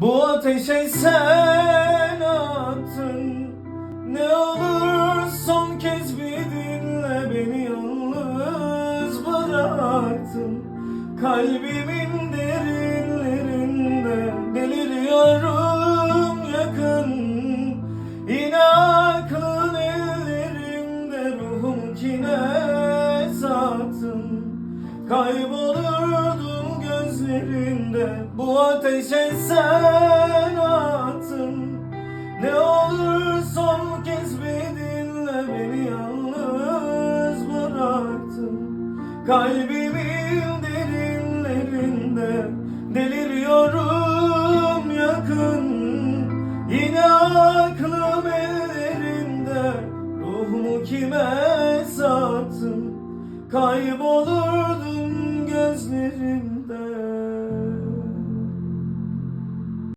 Bu ateşe sen attın. Ne olur son kez bir dinle Beni yalnız bıraktın. Kalbimin derinlerinde Deliriyorum yakın. Yine aklın ellerimde Ruhum kine sattın. Kaybolurdum gözlerinde Bu ateşe sen attın. Ne olur son kez bir dinle Beni yalnız bıraktın. Kalbimin derinlerinde Deliriyorum yakın. Yine aklım ellerinde Ruhumu kime sattın? Kaybolurdum gözlerinde